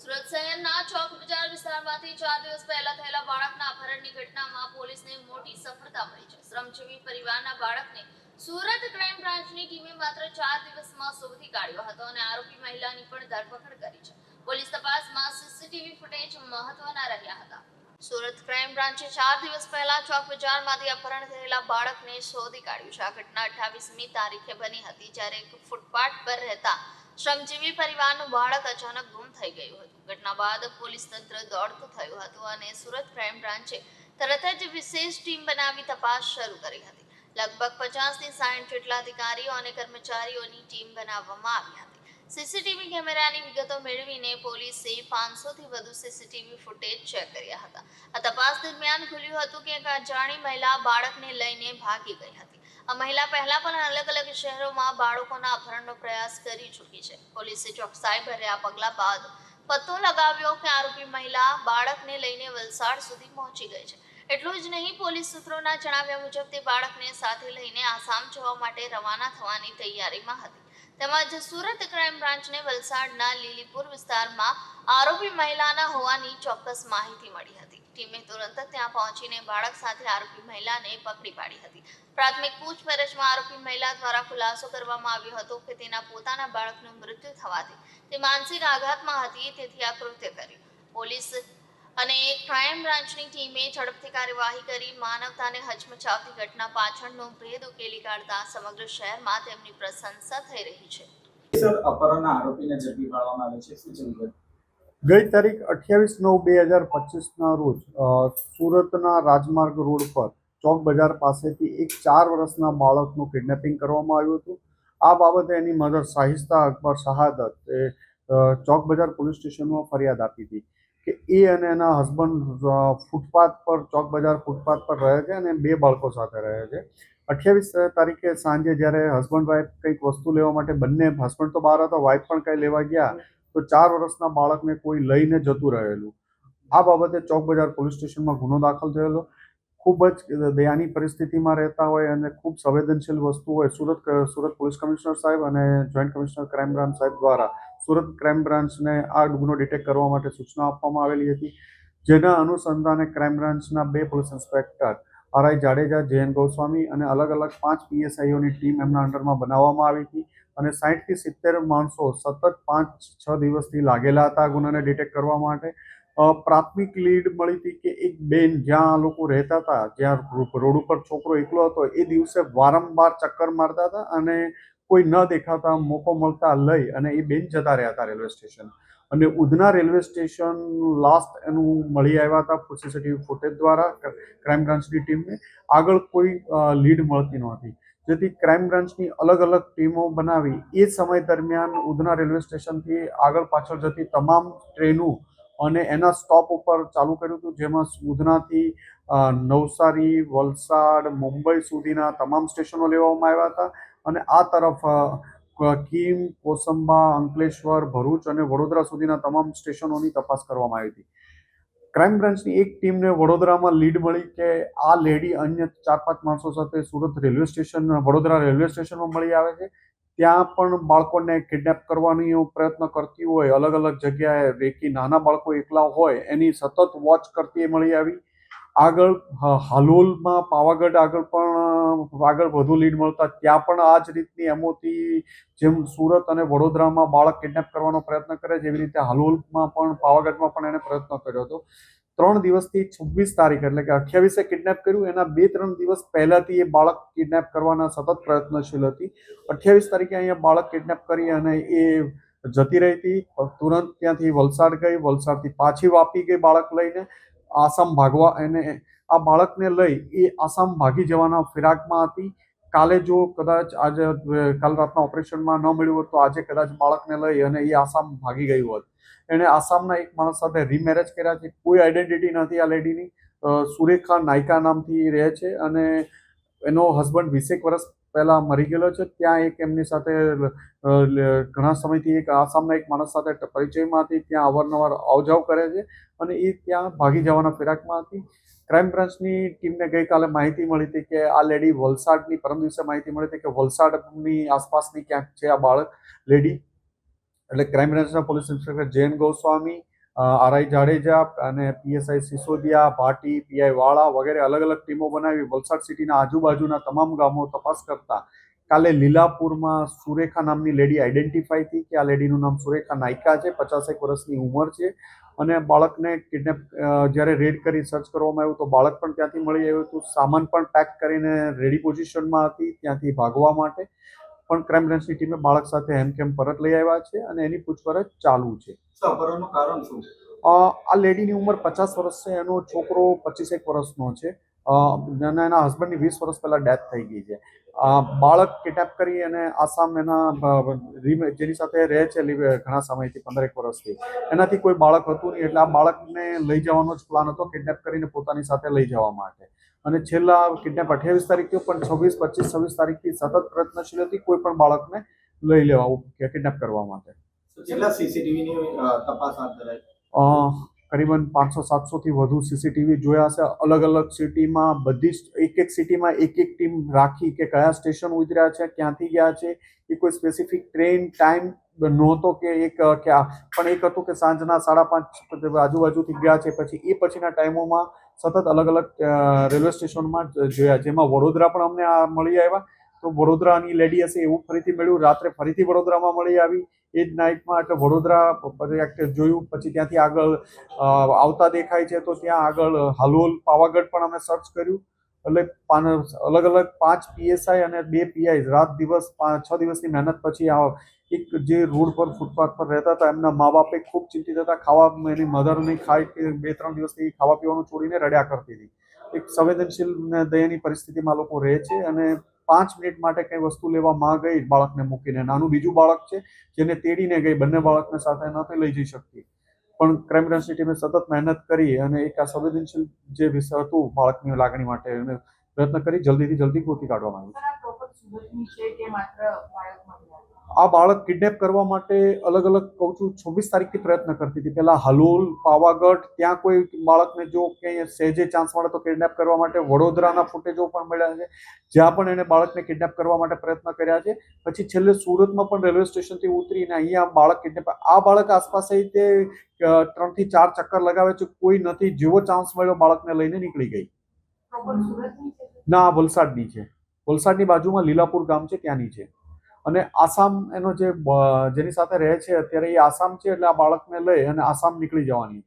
સુરત શહેરના ચોક બજાર વિસ્તારમાંથી ચાર દિવસ પહેલા થયેલા બાળકના અપહરણની ઘટનામાં પોલીસને મોટી સફળતા મળી છે. શ્રમજીવી પરિવારના બાળકને સુરત ક્રાઇમ બ્રાન્ચની ટીમે માત્ર ચાર દિવસમાં શોધી કાઢ્યો હતો અને આરોપી મહિલાની પણ ધરપકડ કરી છે. પોલીસ તપાસમાં સીસીટીવી ફૂટેજ મહત્વના રહ્યા હતા. સુરત ક્રાઇમ બ્રાન્ચે ચાર દિવસ પહેલા ચોક બજારમાંથી અપહરણ થયેલા બાળકને શોધી કાઢ્યું છે. આ ઘટના અઠાવીસમી તારીખે બની હતી, જ્યારે એક ફૂટપાથ પર રહેતા શ્રમજીવી પરિવારનું બાળક અચાનક ગુમ થઈ ગયું હતું. ઘટના બાદ પોલીસ તંત્ર દોડતું થયું હતું અને સુરત ક્રાઇમ બ્રાન્ચે તરત જ વિશેષ ટીમ બનાવી તપાસ શરૂ કરી હતી. લગભગ પચાસથી સાઠ જેટલા અધિકારીઓ અને કર્મચારીઓની ટીમ બનાવવામાં આવી હતી. સીસીટીવી કેમેરાની વિગતો મેળવીને પોલીસે પાંચસોથી વધુ સીસીટીવી ફૂટેજ ચેક કર્યા હતા. આ તપાસ દરમિયાન ખુલ્યું હતું કે એક અજાણી મહિલા બાળકને લઈને ભાગી ગઈ હતી. મહિલા પહેલા પણ અલગ અલગ શહેરોમાં બાળકોના અપહરણનો પ્રયાસ કરી ચૂકી છે. પોલીસે ચોકસાઈ ભર્યા પગલા બાદ પત્તો લગાવ્યો કે આરોપી મહિલા બાળકને લઈને વલસાડ સુધી પહોંચી ગઈ છે. એટલું જ નહીં, પોલીસ સૂત્રોના જણાવ્યા મુજબ તે બાળકને સાથે લઈને આસામ જવા માટે રવાના થવાની તૈયારીમાં હતી. તેમજ સુરત ક્રાઇમ બ્રાન્ચને વલસાડના લીલીપુર વિસ્તારમાં આરોપી મહિલાના હોવાની ચોક્કસ માહિતી મળી હતી. ટીમે તુરંત ત્યાં પહોંચીને બાળક સાથે આરોપી મહિલાને પકડી પાડી હતી. પ્રાથમિક પૂછપરછમાં આરોપી મહિલા દ્વારા ખુલાસો કરવામાં આવ્યો હતો કે તેના પોતાના બાળકનું મૃત્યુ થવાથી તે માનસિક આઘાતમાં હતી તેથી આ કૃત્ય કર્યું. પોલીસ અને ક્રાઇમ બ્રાન્ચની ટીમે ઝડપથી કાર્યવાહી કરી માનવતાને હચમચાવતી ઘટના પાછળનો ભેદ ઉકેલી કાઢતા સમગ્ર શહેરમાં તેમની પ્રશંસા થઈ રહી છે. સર અપહરણના આરોપીને ઝડપી પાડવામાં આવે છે શું ગઈ તારીખ અઠ્યાવીસ નવ બે હજાર પચીસના રોજ સુરતના રાજમાર્ગ રોડ પર ચોક બજાર પાસેથી એક ચાર વર્ષના બાળકનું કિડનેપિંગ કરવામાં આવ્યું હતું. આ બાબતે એની મધર શાહિસ્તા અકબર શહાદત, એ ચોક બજાર પોલીસ સ્ટેશનમાં ફરિયાદ આપી હતી કે એ અને એના હસબન્ડ ફૂટપાથ પર, ચોક બજાર ફૂટપાથ પર રહે છે અને બે બાળકો સાથે રહે છે. અઠ્યાવીસ તારીખે સાંજે જ્યારે હસબન્ડ વાઈફ કંઈક વસ્તુ લેવા માટે બંને હસબન્ડ તો બહાર હતા વાઈફ પણ કંઈ લેવા ગયા, તો ચાર વર્ષના બાળકને કોઈ લઈને જતું રહેલું. આ બાબતે ચોક બજાર પોલીસ સ્ટેશનમાં ગુનો દાખલ થયેલો. ખૂબ જ દયાની પરિસ્થિતિમાં રહેતા હોય અને ખૂબ સંવેદનશીલ વસ્તુ હોય, સુરત સુરત પોલીસ કમિશનર સાહેબ અને જોઈન્ટ કમિશનર ક્રાઇમ બ્રાન્ચ સાહેબ દ્વારા સુરત ક્રાઇમ બ્રાન્ચને આ ગુનો ડિટેક્ટ કરવા માટે સૂચના આપવામાં આવેલી હતી. જેના અનુસંધાને ક્રાઇમ બ્રાન્ચના બે police inspector R I Jadeja Jayant Goswami અને અલગ અલગ પાંચ પીએસઆઈઓની ટીમ એમના અંડરમાં બનાવવામાં આવી હતી અને સાઠથી સિત્તેર માણસો સતત પાંચ છ દિવસથી લાગેલા હતા ગુનાને ડિટેક્ટ કરવા માટે. પ્રાથમિક લીડ મળી હતી કે એક બેન જ્યાં આ લોકો રહેતા હતા, જ્યાં રોડ ઉપર છોકરો એકલો હતો, એ દિવસે વારંવાર ચક્કર મારતા હતા અને કોઈ ન દેખાતા મોકો મળતા લઈ અને એ બેન જતા રહ્યા હતા રેલવે સ્ટેશન. અને ઉધના રેલવે સ્ટેશન લાસ્ટ એનું મળી આવ્યા હતા સીસીટીવી ફૂટેજ દ્વારા ક્રાઇમ બ્રાન્ચની ટીમને. આગળ કોઈ લીડ મળતી નહોતી. જેથી ક્રાઇમ બ્રાન્ચની અલગ અલગ ટીમો બનાવી, એ સમય દરમિયાન ઉધના રેલવે સ્ટેશનથી આગળ પાછળ જતી તમામ ટ્રેનો અને એના સ્ટોપ ઉપર ચાલુ કર્યું હતું, જેમાં ઉધનાથી નવસારી, વલસાડ, મુંબઈ સુધીના તમામ સ્ટેશનો લેવામાં આવ્યા હતા. અને આ તરફ કિમ, કોસંબા, અંકલેશ્વર, ભરૂચ અને વડોદરા સુધીના તમામ સ્ટેશનોની તપાસ કરવામાં આવી હતી. ક્રાઇમ બ્રાન્ચની એક ટીમને વડોદરામાં લીડ મળી કે આ લેડી અન્ય ચાર પાંચ માણસો સાથે Surat railway station, Vadodara railway સ્ટેશનમાં મળી આવે છે. ત્યાં પણ બાળકોને કિડનેપ કરવાનો પ્રયત્ન કરતી હોય, અલગ અલગ જગ્યાએ રેકી નાના બાળકો એકલા હોય, એની સતત વોચ કરતી મળી આવી. આગળ હાલોલમાં પાવાગઢ આગળ પણ, આગળ વધુ લીડ મળતા, ત્યાં પણ આ જ રીતની એમોથી જેમ સુરત અને વડોદરામાં બાળક કિડનેપ કરવાનો પ્રયત્ન કરે, જેવી રીતે હાલોલમાં પણ, પાવાગઢમાં પણ એને પ્રયત્ન કર્યો હતો. ત્રણ દિવસથી છવ્વીસ તારીખ, એટલે કે અઠ્યાવીસે કિડનેપ કર્યું. એના બે, ત્રણ દિવસ પહેલાંથી એ બાળક કિડનેપ કરવાના સતત પ્રયત્નશીલ હતી. અઠ્યાવીસ તારીખે અહીંયા બાળક કિડનેપ કરી અને એ જતી રહી હતી. તુરંત ત્યાંથી વલસાડ ગઈ. વલસાડથી પાછી વાપી ગઈ બાળક લઈને. આસામ ભાગવા એને આ બાળકને લઈ એ આસામ ભાગી જવાના ફિરાકમાં હતી. કાલે જો કદાચ આજે કાલ રાતના ઓપરેશનમાં ન મળ્યું હોત તો આજે કદાચ બાળકને લઈ અને એ આસામ ભાગી ગયું હોત. એણે આસામના એક માણસ સાથે રીમેરેજ કર્યા છે. કોઈ આઈડેન્ટિટી નથી આ લેડીની. સુરેખા નાયકા નામથી રહે છે અને એનો હસબન્ડ વીસેક વર્ષ પહેલાં મરી ગયેલો છે. ત્યાં એક એમની સાથે ઘણા સમયથી એક આસામના એક માણસ સાથે પરિચયમાં હતી. ત્યાં અવારનવાર આવજાવ કરે છે અને એ ત્યાં ભાગી જવાના ફિરાકમાં હતી. ક્રાઇમ બ્રાન્ચની ટીમને ગઈકાલે માહિતી મળી હતી કે આ લેડી વલસાડની, પરમ દિવસે માહિતી મળી હતી કે વલસાડની આસપાસની ક્યાંક છે આ બાળક લેડી એટલે ક્રાઇમ બ્રાન્ચના police inspector Jain Goswami RI Jadeja અને પીએસઆઈ સિસોદિયા, ભાટી પીઆઈ વાળા વગેરે અલગ અલગ ટીમો બનાવી વલસાડ સિટીના આજુબાજુના તમામ ગામો તપાસ કરતા કાલે લીલાપુરમાં સુરેખા નામની લેડી આઈડેન્ટિફાઈ થઈ કે આ લેડીનું નામ સુરેખા નાયકા છે પચાસેક વર્ષની ઉંમર છે અને બાળકને કિડનેપ જ્યારે રેડ કરી સર્ચ કરવામાં આવ્યું તો બાળક પણ ત્યાંથી મળી આવ્યું હતું સામાન પણ પેક કરીને રેડી પોઝિશનમાં હતી ત્યાંથી ભાગવા માટે. પણ ક્રાઇમ બ્રાન્ચની ટીમે બાળક સાથે હેમખેમ પરત લઈ આવ્યા છે અને એની પૂછપરછ ચાલુ છે. કારણ શું આ લેડીની ઉંમર પચાસ વર્ષ છે એનો છોકરો પચીસેક વર્ષનો છે. એના હસબન્ડની વીસ વર્ષ પહેલાં ડેથ થઈ ગઈ છે. બાળક કિડનેપ કરી અને આસામ એના જેની સાથે રહે છે ઘણા સમયથી પંદરેક વર્ષથી. એનાથી કોઈ બાળક હતું નહીં એટલે આ બાળકને લઈ જવાનો જ પ્લાન હતો કિડનેપ કરીને પોતાની સાથે લઈ જવા માટે. અને છેલ્લા કિડનેપ અઠ્યાવીસ તારીખ થયો પણ છવ્વીસ પચીસ છવ્વીસ તારીખથી સતત પ્રયત્નશીલ હતી કોઈ પણ બાળકને લઈ લેવા કિડનેપ કરવા માટે. છેલ્લા કેટલા સીસીટીવીની તપાસ હાથ ધરાય કરીબન પાંચસો, સાતસોથી વધુ સીસીટીવી જોયા છે અલગ અલગ સિટીમાં બધી જ, એક એક સિટીમાં એક એક ટીમ રાખી કે કયા સ્ટેશન ઉતર્યા છે, ક્યાંથી ગયા છે, એ કોઈ સ્પેસિફિક ટ્રેન ટાઈમ નહોતો કે એક ક્યાં પણ એક હતું કે સાંજના સાડા પાંચ આજુબાજુથી ગયા છે, પછી એ પછીના ટાઈમોમાં સતત અલગ અલગ રેલવે સ્ટેશનમાં જોયા. જેમાં વડોદરા પણ અમને આ મળી આવ્યા. તો વડોદરાની લેડી હશે એવું ફરીથી મળ્યું. રાત્રે ફરીથી વડોદરામાં મળી આવી. એ જ નાઇટમાં એટલે વડોદરા જોયું. પછી ત્યાંથી આગળ આવતા દેખાય છે તો ત્યાં આગળ હાલોલ પાવાગઢ પણ અમે સર્ચ કર્યું. એટલે અલગ અલગ પાંચ પીએસઆઈ અને બે પીઆઈ રાત દિવસ છ દિવસની મહેનત પછી આ એક જે રોડ પર, ફૂટપાથ પર રહેતા હતા, એમના મા બાપે ખૂબ ચિંતિત હતા. ખાવા એની મધર નહીં ખાય કે બે, ત્રણ દિવસથી ખાવા પીવાનું છોડીને રડ્યા કરતી હતી. એક સંવેદનશીલ ને દયની પરિસ્થિતિમાં લોકો રહે છે અને પાંચ મિનિટ માટે કઈ વસ્તુ લેવા માં ગઈ બાળકને મૂકીને. નાનું બીજું બાળક છે, જેને તેડીને ગઈ બંને બાળકને સાથે નથી લઈ જઈ શકતી. પણ ક્રાઇમ બ્રાન્ચની ટીમે સતત મહેનત કરી અને એક આ સંવેદનશીલ જે વિષય હતું બાળકની લાગણી માટે પ્રયત્ન કરી, જલ્દીથી જલ્દી ગોતી કાઢવામાં આવ્યું આ બાળક કિડનેપ કરવા માટે અલગ અલગ કહું છું છવ્વીસ તારીખથી પ્રયત્ન કરતી હતી. પહેલાં હલોલ પાવાગઢ ત્યાં કોઈ બાળકને જો ક્યાંય સહેજે ચાન્સ મળે તો કિડનેપ કરવા માટે. વડોદરાના ફૂટેજો પણ મળ્યા છે જ્યાં પણ એને બાળકને કિડનેપ કરવા માટે પ્રયત્ન કર્યા છે. પછી છેલ્લે સુરતમાં પણ રેલવે સ્ટેશનથી ઉતરીને અહીંયા બાળક કિડનેપ આ બાળક આસપાસ રીતે ત્રણથી ચાર ચક્કર લગાવે છે. કોઈ નથી જેવો ચાન્સ મળ્યો બાળકને લઈને નીકળી ગઈ. ના વલસાડની છે. વલસાડની બાજુમાં લીલાપુર ગામ છે ત્યાંની છે. અને આસામ એનો જે જેની સાથે રહે છે, અત્યારે એ આસામ છે, એટલે આ બાળકને લઈ અને આસામ નીકળી જવાની.